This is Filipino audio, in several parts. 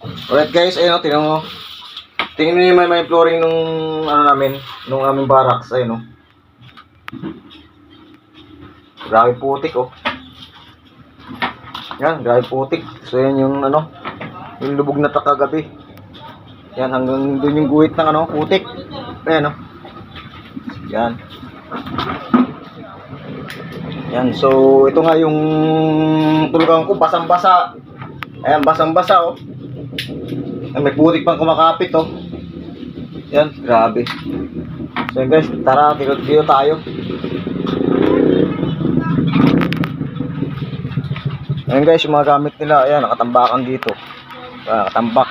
Alright guys, ayun o, tingnan mo. Tingnan niyo may may flooring nung ano namin, nung aming barracks, ayun o. Grabe putik oh. Yan, grabe putik. So yan yung ano, yung lubog na takagabi. Yan, hanggang doon yung guhit ng ano, putik. Ayan oh. Yan. Yan, so ito nga yung tulugan ko, basang-basa. Ayan, basang-basa oh. Ay, may putik pang kumakapit oh. Yan, grabe. So guys, tara, dito, tayo. Ayan guys, yung mga gamit nila, ayan, nakatambakan dito. Ah, nakatambak.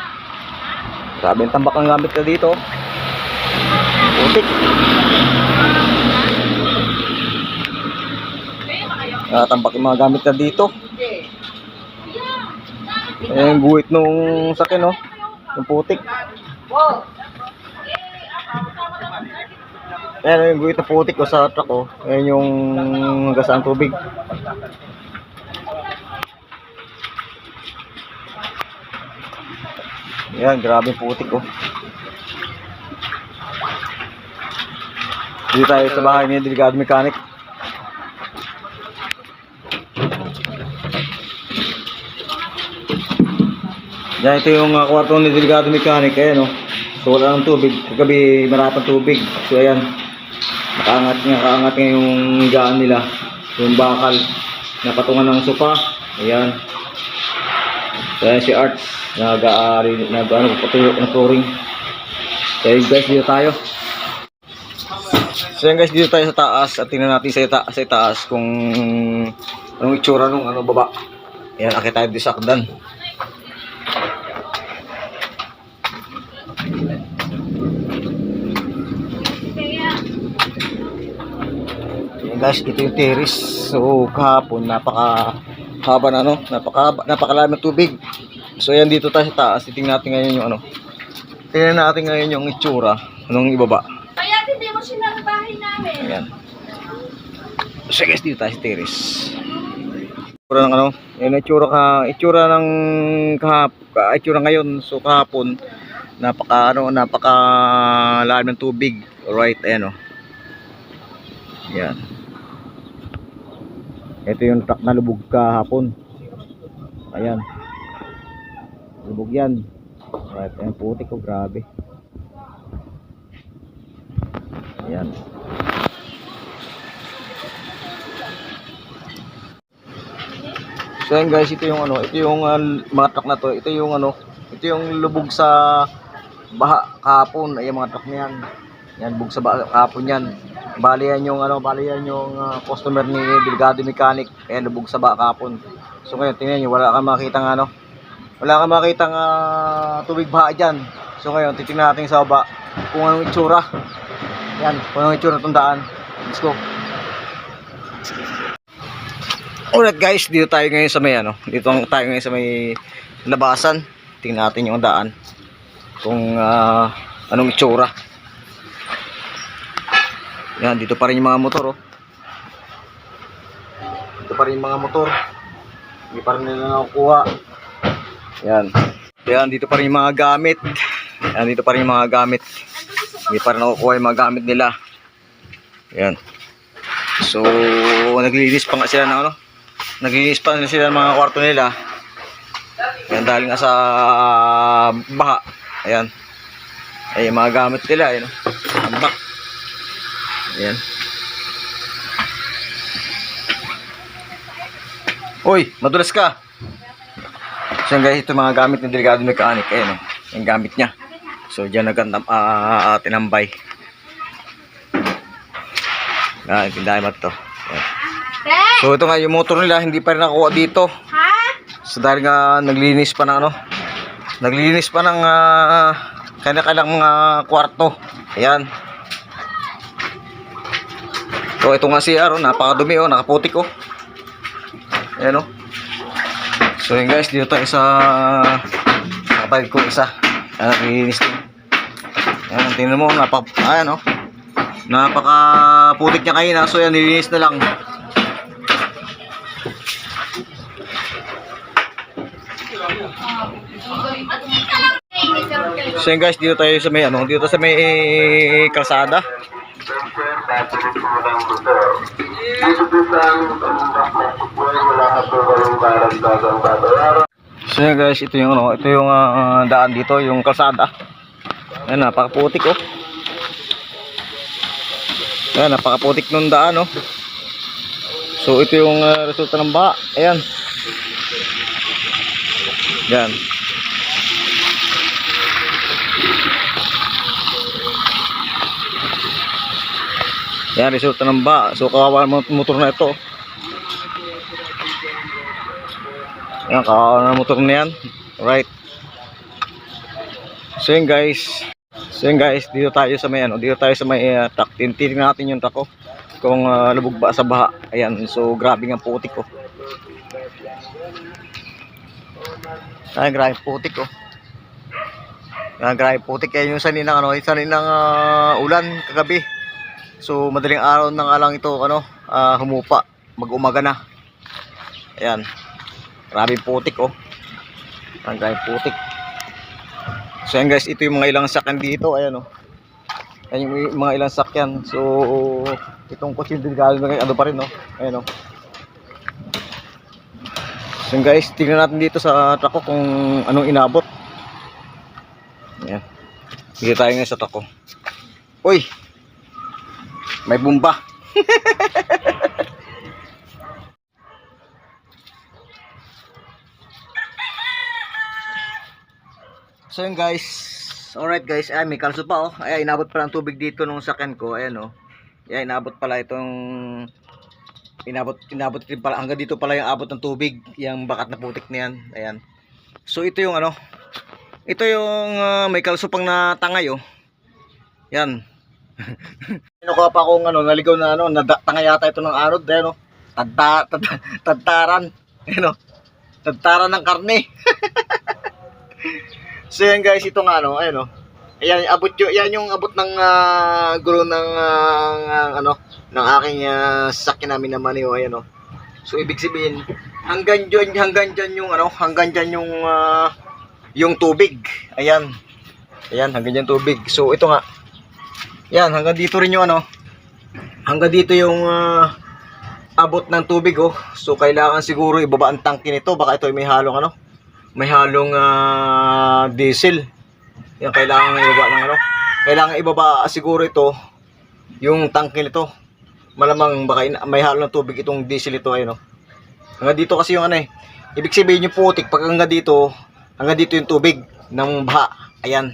Grabe yung tambak ang gamit nila dito. Putik. Nakatambak yung mga gamit nila dito. Ayan guhit nung sakin, oh. Yung putik. Ayan yung guhit na putik ko sa truck, oh. Ayan yung gasaan tubig. Yan, grabe putik oh. Dito tayo sa bahay ni Delegado Mechanic. Yan, ito yung uh, kwarto ni Delegado Mechanic. Ayan oh. So wala ng tubig. Kagabi marapang tubig. So ayan. Nakaangat nga, nakaangat nga yung gaan nila. Yung bakal. Napatungan ng sopa. Ayan. So ayan si Arts. Nag-aari, nag ano, patulog ng flooring. So yun guys, dito tayo. So yan guys, dito tayo sa taas at tingnan natin sa, ita sa taas kung anong itsura nung ano baba. Yan, akit tayo dito sa akdan. Guys, ito yung terrace. So kahapon, napaka haba na ano, napaka napakalami ng tubig. So yan dito tayo sa taas, titingnan natin ngayon yung ano. Tingnan natin ngayon yung itsura nung ibaba. Kaya hindi mo sinabahay namin. Ayan. So guys, dito tayo sa terrace. Itsura ng ano, yan itsura ka, itsura ng kahap, ka, itsura ngayon, so kahapon, napaka ano, napaka lalim ng tubig. Alright, ayan o. Yan. Ito yung truck na lubog kahapon. Ayan. Lubog yan. Alright, ayan putik ko, grabe. Ayan. So yan guys, ito yung ano, ito yung uh, mga truck na to, ito yung ano, ito yung lubog sa baha kahapon, ay mga truck na yan. Yan, lubog sa baha kahapon yan. Bali yan yung ano, bali yan yung uh, customer ni Delegado Mechanic, kaya lubog sa baha kahapon. So ngayon, tingnan nyo, wala kang makita ng ano, wala kang makita ng uh, tubig baha dyan. So ngayon, titingnan natin sa baba kung anong itsura. Yan, kung anong itsura itong daan. Let's go. Alright guys, dito tayo ngayon sa may ano, dito tayo ngayon sa may labasan. Tingnan natin yung daan. Kung ah, anong itsura. Yan, dito pa rin yung mga motor oh. Dito pa rin yung mga motor. Hindi pa rin nila nakukuha. Yan. Yan, dito pa rin yung mga gamit. Yan, dito pa rin yung mga gamit. Hindi pa rin nakukuha yung mga gamit nila. Yan. So, naglilinis pa nga sila ng ano, naglilinis pa sila ng mga kwarto nila. Yan dahil nga sa baha. Ayan. Ay mga gamit nila, ayan. oh. Tambak. Ayan. Uy, madulas ka. So yan guys, ito mga gamit ng delegado mechanic. Ayan, oh. yung gamit niya. So diyan nagandam ah tinambay. Ah, tindahan mo to. Ayan. Te! So ito nga yung motor nila hindi pa rin nakuha dito. Ha? So dahil nga naglinis pa ng ano, naglinis pa ng uh, kanya-kanyang mga kwarto. Ayan. So ito nga si Aaron, napakadumi oh, nakaputik oh. Ayan oh. So yun guys, dito tayo sa kapatid ko isa. Ayan, naglinis din. Ayan, tingnan mo, napak, ayan oh. Napaka putik niya kayo so yan, nilinis na lang. So guys, dito tayo sa may ano, dito sa may kalsada. So yun guys, ito yung ano, ito yung ah, daan dito, yung kalsada. Ayan, napakaputik oh. Ayan, napakaputik nung daan oh. So ito yung ah, resulta ng baha. Ayan. Yan. Yan, resulta ng ba. So, kawawa ng motor na ito. Yan, kawawa ng motor na yan. Right. So, yun guys. So, yun guys. Dito tayo sa may, ano, dito tayo sa may uh, truck. Tintirin natin yung truck ko. Kung uh, lubog ba sa baha. Ayan. So, grabe nga putik ko. Ay, grabe putik ko. Yan, grabe putik. Yan yung saninang, ano, yung saninang uh, ulan kagabi. So madaling araw na nga lang ito ano, ah, humupa, mag-umaga na. Ayan. Maraming putik oh. Ang daming putik. So ayan guys, ito yung mga ilang sakyan dito, ayan oh. Ayan yung mga ilang sakyan. So itong kotse din galing na ano pa rin oh. Ayan oh. So guys, tingnan natin dito sa truck ko kung anong inabot. Ayan. Dito tayo ngayon sa truck ko. Uy, may bumba. so yun guys. Alright guys. Ay, may kalso pa oh. Ay, inabot pa ng tubig dito nung sakyan ko. Ayan oh. Ay, inabot pala itong inabot inabot din pala hanggang dito pala yung abot ng tubig yung bakat na putik na yan ayan so ito yung ano ito yung ah, may kalso pang na tangay oh yan Kinukuha pa akong ano, naligaw na ano, nadatanga yata ito ng arod, eh, no? Tadta, tad, tadtaran, ano? Tadtaran ng karne. so yan guys, ito nga ano, ayun no. Ayan, abot yung, yan yung abot ng ah, gulo ng ah, ano, ng aking uh, sakyan namin naman yun, ayan no. So ibig sabihin, hanggang dyan, hanggang dyan yung ano, hanggang dyan yung ah, yung tubig. Ayan. Ayan, hanggang dyan tubig. So ito nga, yan, hanggang dito rin yung ano. Hanggang dito yung ah, abot ng tubig oh. So kailangan siguro ibaba ang tangke nito. Baka ito ay may halong ano. May halong ah, diesel. Yan kailangan ibaba ng ano. Kailangan ibaba siguro ito yung tangke nito. Malamang baka may halo ng tubig itong diesel ito ayun oh. Hanggang dito kasi yung ano eh. Ibig sabihin yung putik pag hanggang dito, hanggang dito yung tubig ng baha. Ayan.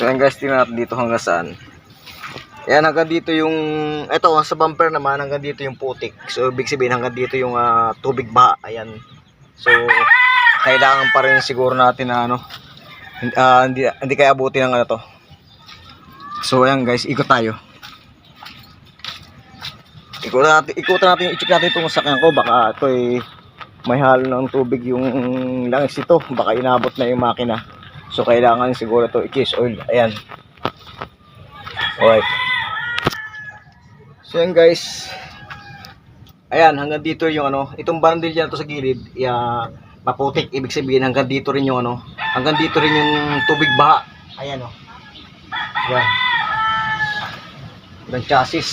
So yan guys, tingnan dito hanggang saan. Yan hanggang dito yung, eto sa bumper naman hanggang dito yung putik. So ibig sabihin hanggang dito yung ah, tubig baha. Ayan. So kailangan pa rin siguro natin na ano, ah, hindi, hindi kaya abutin ng ano to. So ayan guys, ikot tayo. Ikot natin, ikot natin, i-check natin itong sakyan ko. Baka ito ay may halo ng tubig yung langis ito. Baka inabot na yung makina. So kailangan siguro to i-kiss oil. Ayan. Alright. So yan guys. Ayan, hanggang dito yung ano, itong bundle dyan to sa gilid, ya maputik. Ibig sabihin hanggang dito rin yung ano, hanggang dito rin yung tubig baha. Ayan oh. Ayan. Yung chassis.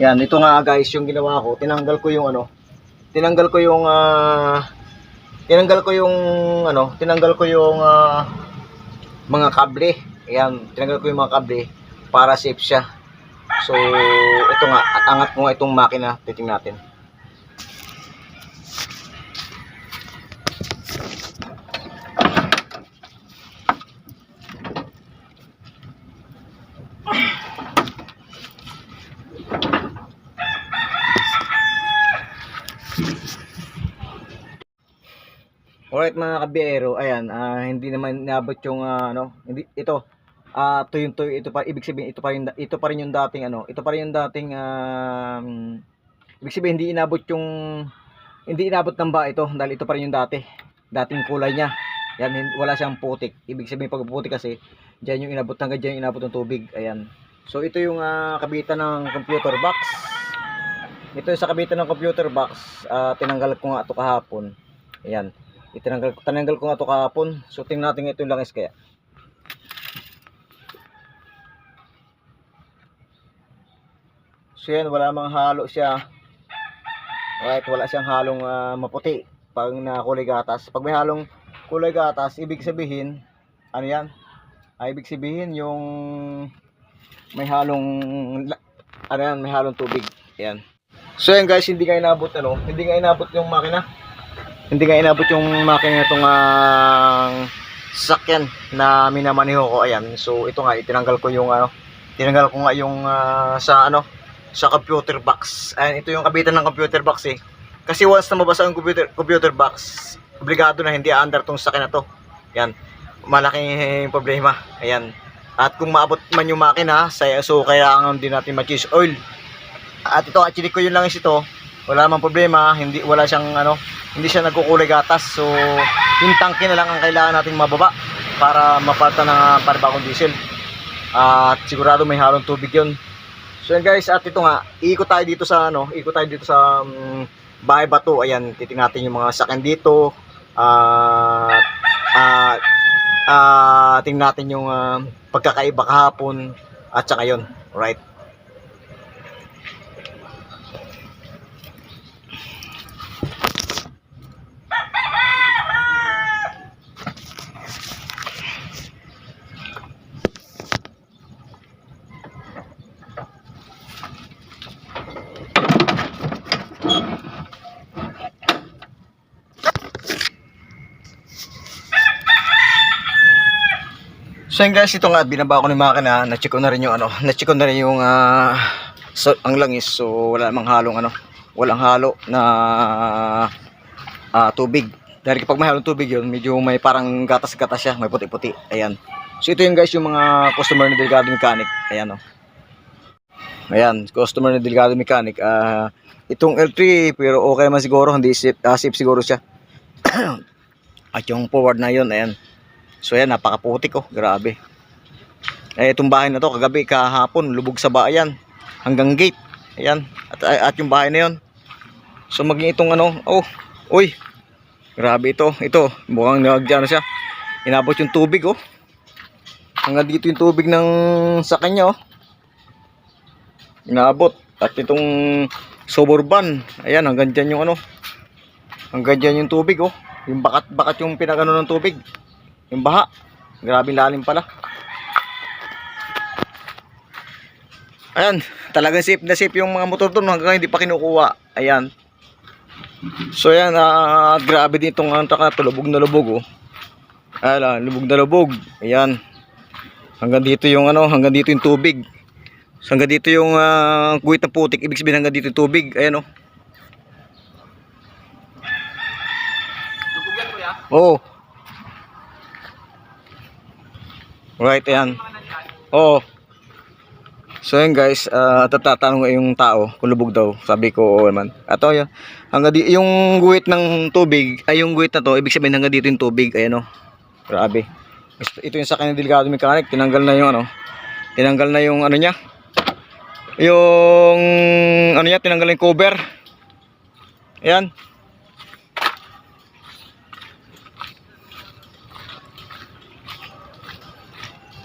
Yan, ito nga guys yung ginawa ko. Tinanggal ko yung ano, tinanggal ko yung ah tinanggal ko yung ano, tinanggal ko yung ah, mga kable. Ayan, tinanggal ko yung mga kable para safe siya. So, ito nga, at angat ko nga itong makina, titingnan natin. Alright mga kabiyero, ayan, ah, hindi naman inabot yung ah, ano, hindi ito. Ah, to yung to ito pa ibig sabihin ito pa rin ito pa rin yung dating ano, ito pa rin yung dating um, ibig sabihin hindi inabot yung hindi inabot ng ba ito dahil ito pa rin yung dati. Dating kulay niya. Yan, wala siyang putik. Ibig sabihin pag putik kasi diyan yung inabot hanggang diyan yung inabot ng tubig. Ayan. So ito yung ah, kabitan ng computer box. Ito sa kabitan ng computer box. Ah, tinanggal ko nga ito kahapon. Ayan. Itinanggal, tinanggal ko nga ito kahapon. So, tingnan natin ito langis kaya. So, yan. Wala mang halo siya. Right, wala siyang halong ah, maputi pag na kulay gatas. Pag may halong kulay gatas, ibig sabihin, ano yan? Ay, ibig sabihin yung may halong ano yan, may halong tubig. Yan. So yan guys, hindi nga inabot ano, hindi nga inabot yung makina. Hindi nga inabot yung makina itong ah, sasakyan na minamaniho ko. Ayan. So ito nga itinanggal ko yung ano, tinanggal ko nga yung ah, sa ano, sa computer box. Ayan, ito yung kabitan ng computer box eh. Kasi once na mabasa yung computer computer box, obligado na hindi under tong sasakyan na to. Yan. Malaking problema. Ayan. At kung maabot man yung makina, saya- so kailangan din natin ma-change oil. At ito, actually ko yun lang is ito. Wala namang problema, hindi wala siyang ano, hindi siya nagkukulay gatas. So, yung tangke na lang ang kailangan nating mababa para mapalta ng panibagong diesel. At sigurado may halong tubig yun. So yan guys, at ito nga, iikot tayo dito sa ano, iikot tayo dito sa um, bahay bato. Ayan, titingnan natin yung mga sakyan dito. Ah ah tingnan natin yung ah, pagkakaiba kahapon at saka yun. Right? So yun guys, ito nga binaba ko ni makina, na-check ko na rin yung ano, na-check ko na rin yung ah, so, ang langis. So wala namang halong ano, walang halo na ah, tubig. Dahil kapag may halong tubig yun, medyo may parang gatas-gatas siya, may puti-puti. Ayan. So ito yung guys yung mga customer ni Delgado Mechanic. Ayan oh. Ayan, customer ni Delgado Mechanic. Ah, itong L3 pero okay man siguro, hindi safe, ah, safe siguro siya. At yung forward na yun, ayan. So yan, napakaputi ko. Grabe. Eh, itong bahay na to, kagabi, kahapon, lubog sa bayan. Hanggang gate. Ayan. At, at yung bahay na yun. So maging itong ano, oh, uy. Grabe ito. Ito, mukhang nagdiano siya. Inabot yung tubig, oh. Hanggang dito yung tubig ng sa kanya, oh. Inabot. At itong suburban. Ayan, hanggang dyan yung ano. Hanggang dyan yung tubig, oh. Yung bakat-bakat yung pinagano ng tubig. Yung baha. Grabe lalim pala. Ayan, talagang safe na safe yung mga motor doon hanggang hindi pa kinukuha. Ayan. So ayan, ah, grabe din itong ang truck na to, lubog na lubog oh. Ayan, ah, lubog na lubog. Ayan. Hanggang dito yung ano, hanggang dito yung tubig. So, hanggang dito yung uh, guhit ng putik, ibig sabihin hanggang dito yung tubig. Ayan oh. Oo. Right, ayan. Oo. So yun guys, uh, tatanong yung tao kung lubog daw. Sabi ko, oo naman. Ato yun. Hanggang di, yung guhit ng tubig, ay yung guhit na to, ibig sabihin hanggang dito yung tubig. Ayan o. Grabe. Ito yung sa kanya delikado mechanic. Tinanggal na yung ano. Tinanggal na yung ano niya. Yung ano niya, tinanggal na yung cover. Ayan.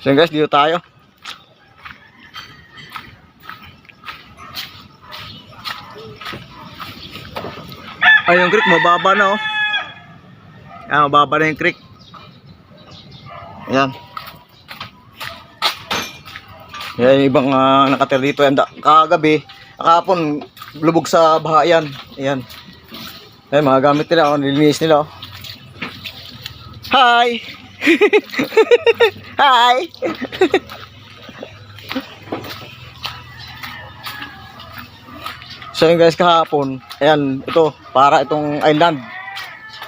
So guys, dito tayo. Ay, yung creek, mababa na oh. Ayan, mababa na yung creek. Ayan. Yan yung ibang uh, nakatira dito. Yan, da- kagabi, kahapon, lubog sa baha yan. Ayan. Ayan, mga gamit nila. Oh, nililinis nila. Oh. Hi! Hi! so yun guys kahapon, ayan, ito, para itong island.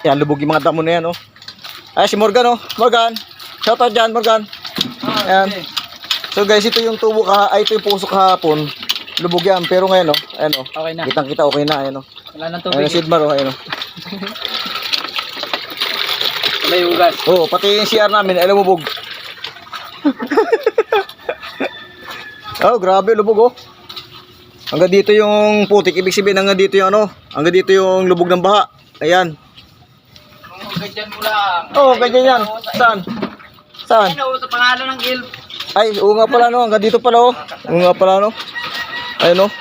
Ayan, lubog yung mga damo na yan, oh. Ay, si Morgan, oh. Morgan. Shout out dyan, Morgan. Ayan. So guys, ito yung tubo ka, ay ito yung puso kahapon. Lubog yan, pero ngayon, oh. Ayan, oh. Okay na. Kitang kita, okay na, ayan, oh. Wala nang Ayan, tubig. si Sidmar, oh. Ayan, oh. May hugas. Oo, pati yung CR namin, mo bug. oh, grabe, lubog oh. Hanggang dito yung putik. Ibig sabihin hanggang dito yung ano. Hanggang dito yung lubog ng baha. Ayan. Ganyan mo lang. Oo, oh, ganyan yan. Saan? Saan? Ano, sa pangalan ng il. Ay, oo nga pala no. Hanggang dito pala oh. Oo nga pala no. Ayun oh.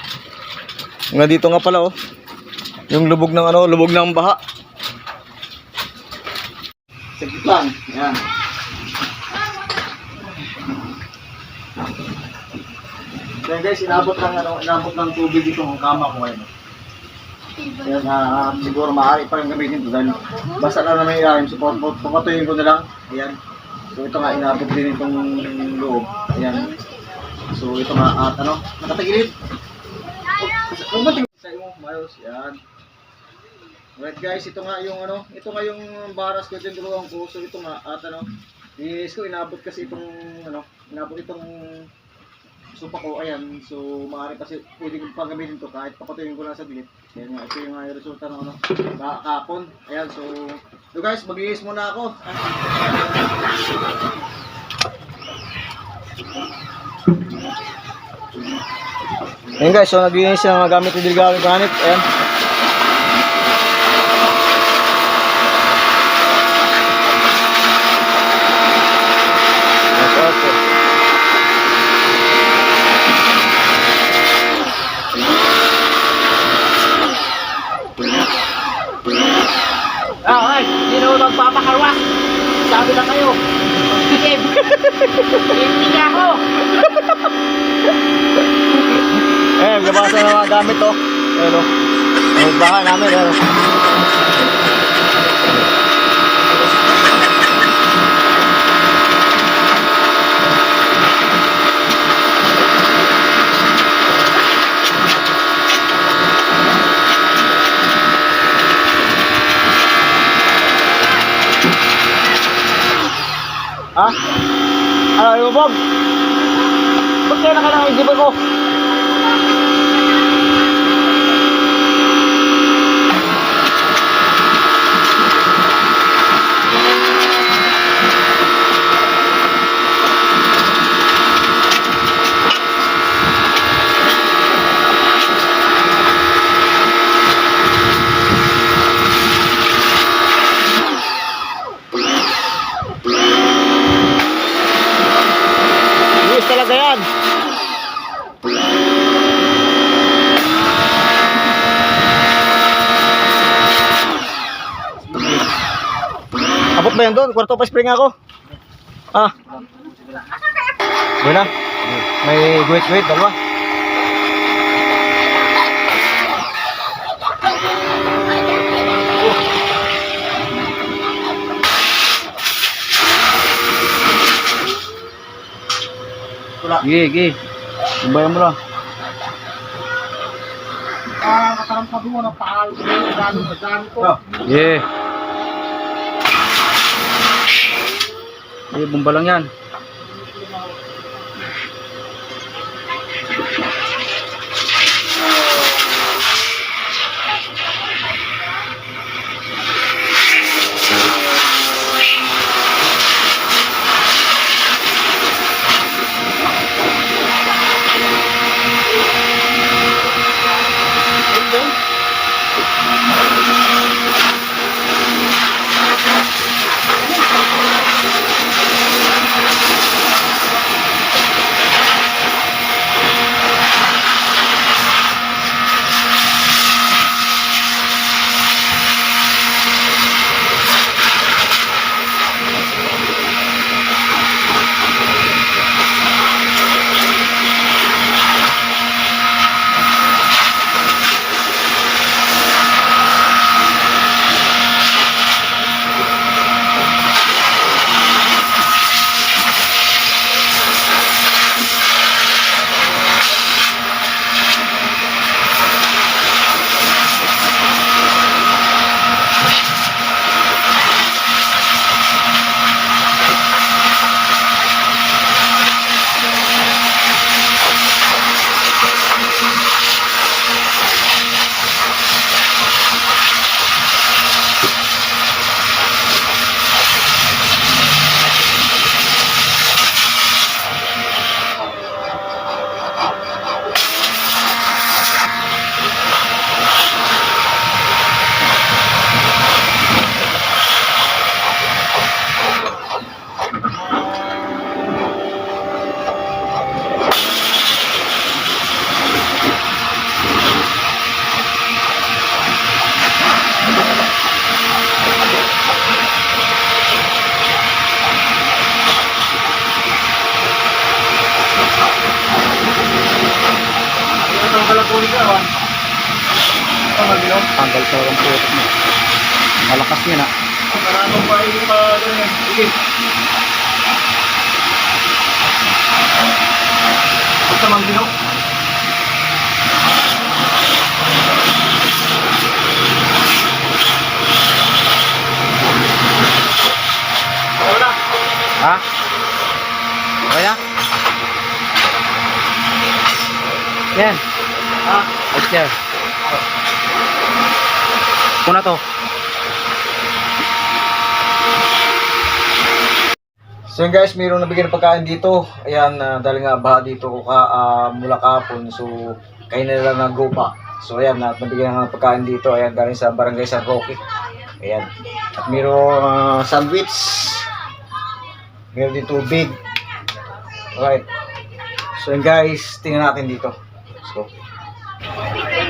Hanggang dito nga pala oh. Yung lubog ng ano, lubog ng baha. Sige lang. Ayan. Yan guys, inabot ng ano, inabot ng tubig dito ang kama ko ngayon. Yan, ah, siguro maaari pa yung gamitin ito dahil basta na naman ilalim, so pap- papatuyin ko na lang. Ayan. So ito nga, inabot din itong loob. Ayan. So ito nga, at ano, nakatagilid. Kung ba tingin sa iyo, Mayos, yan. Right guys, ito nga yung ano, ito nga yung baras ko dyan dalawang ko. So ito nga, at ano, is ko inabot kasi itong ano, inabot itong supa ko, ayan. So maaari kasi pwede ko pang gamitin to kahit papatuyin ko lang sa glit. Ayan nga, ito yung uh, resulta ng ano, ka- kahapon. Ayan, so, so guys, mag-iis muna ako. Ayan guys, so nag-iis siya gamit yung dilgawin gamit. Ayan. Okay, okay. Ah, ay, sino magpapakarwas? Sabi na kayo. Game. Hindi niya ako. Eh, labasa ng mga gamit to. Ayan o. Ang baha namin, ayan o. Ha? Ano Bob? Ba't kaya nakalang isipan ko? Yes talaga yan. Abot ba yan doon? Kwarto pa spring ako. Ah. Wala. May guwit-guwit, dalawa. Wala. Sige, sige. Ibayan mo lang. Ah, katarampa mo ng paal. Gano'n gano'n ko. Yeah. Eh, bomba lang yan. Tama gino. Tanggal sa walang putok mo. Malakas niya na. Maraming pa hindi pa ganyan. Sige. Basta mang. Wala. Ha? Kaya? Yan. Ha? Ayos yan. Kuna to. So yun guys, mayroong nabigyan ng pagkain dito. Ayan, uh, dahil nga baha dito ko ka, ah, mula kahapon. So, kain na lang ng pa. So ayan, at nabigyan ng pagkain dito. Ayan, galing sa barangay San Roque. Ayan. At mayroong ah, sandwich. Meron din tubig. Alright. So guys, tingnan natin dito. Let's go. Thank you.